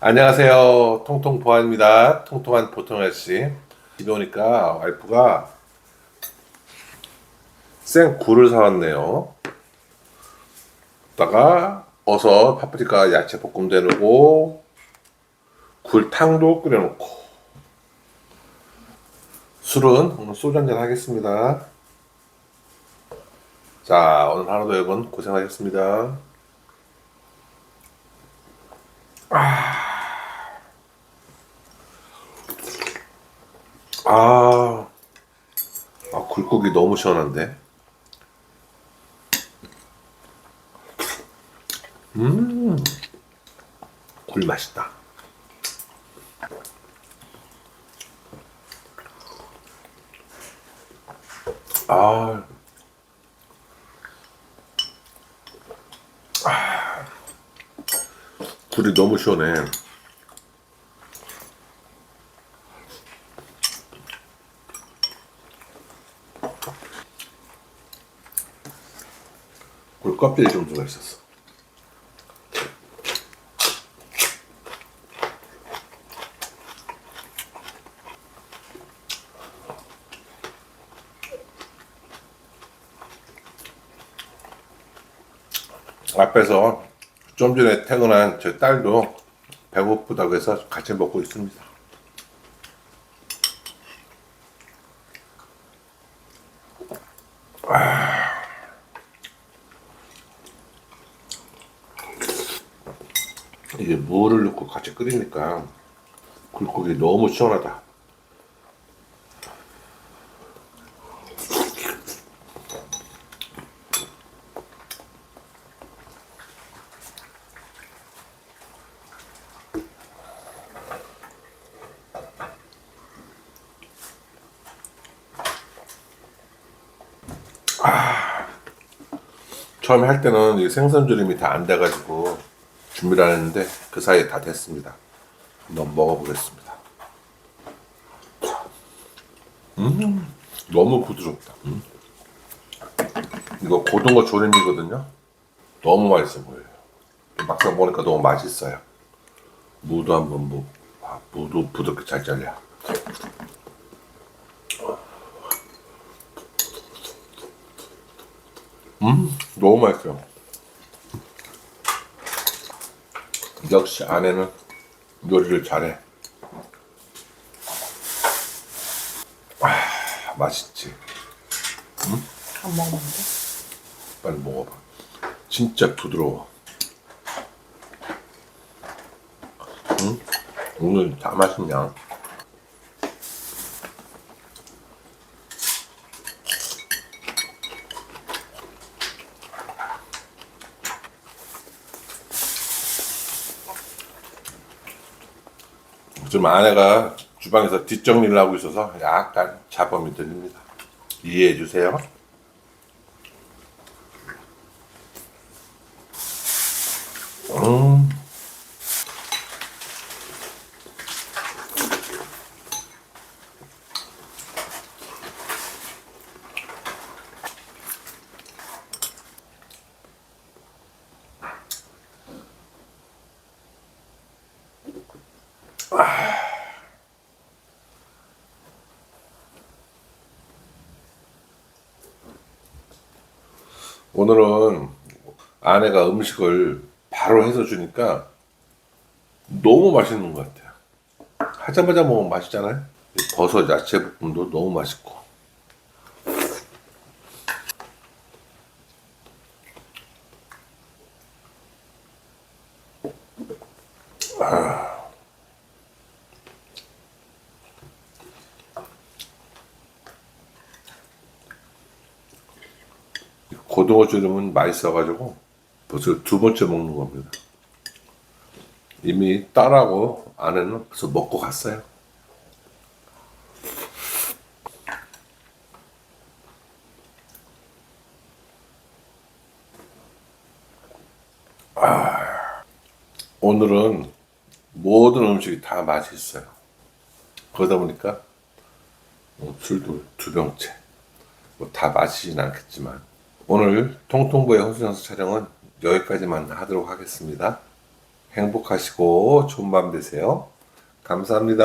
안녕하세요. 통통 보안입니다. 통통한 보통 아저씨. 집에 오니까 와이프가 생 굴을 사왔네요. 다가 버섯, 파프리카, 야채 볶음도 해놓고 굴탕도 끓여놓고 술은 오늘 소주 한잔 하겠습니다. 자, 오늘 하루도 여러분 고생하셨습니다. 아, 아 굴국이 너무 시원한데. 음, 굴 맛있다. 아, 아, 굴이 너무 시원해. 좀 들어가 있었어. 앞에서 좀 전에 퇴근한 제 딸도 배고프다고 해서 같이 먹고 있습니다. 이게 물을 넣고 같이 끓이니까 굴국이 너무 시원하다. 처음에 할 때는 이 생선조림이 다 안 돼가지고 준비를 안 했는데 그 사이에 다 됐습니다. 한번 먹어보겠습니다. 음, 너무 부드럽다. 음. 이거 고등어 조림이거든요. 너무 맛있어 보여요. 막상 보니까 너무 맛있어요. 무도 한번 뭐, 아, 무도 부드럽게 잘 잘려. 음, 너무 맛있어요. 역시 아내는 요리를 잘해. 아, 맛있지. 안 먹었는데? 빨리 먹어봐. 진짜 부드러워. 응? 오늘 다 맛있냐? 지금 아내가 주방에서 뒷정리를 하고 있어서 약간 잡음이 들립니다. 이해해 주세요. 음. 오늘은 아내가 음식을 바로 해서 주니까 너무 맛있는 것 같아요. 하자마자 먹으면 맛있잖아요. 이 버섯 야채 볶음도 너무 맛있고. 아. 고등어 조림은 맛있어가지고 벌써 두 번째 먹는 겁니다. 이미 딸하고 아내는 벌써 먹고 갔어요. 아, 오늘은 모든 음식이 다 맛있어요. 그러다 보니까 뭐 술도 두 병째. 뭐 다 마시진 않겠지만 오늘 통통보의 호수장수 촬영은 여기까지만 하도록 하겠습니다. 행복하시고 좋은 밤 되세요. 감사합니다.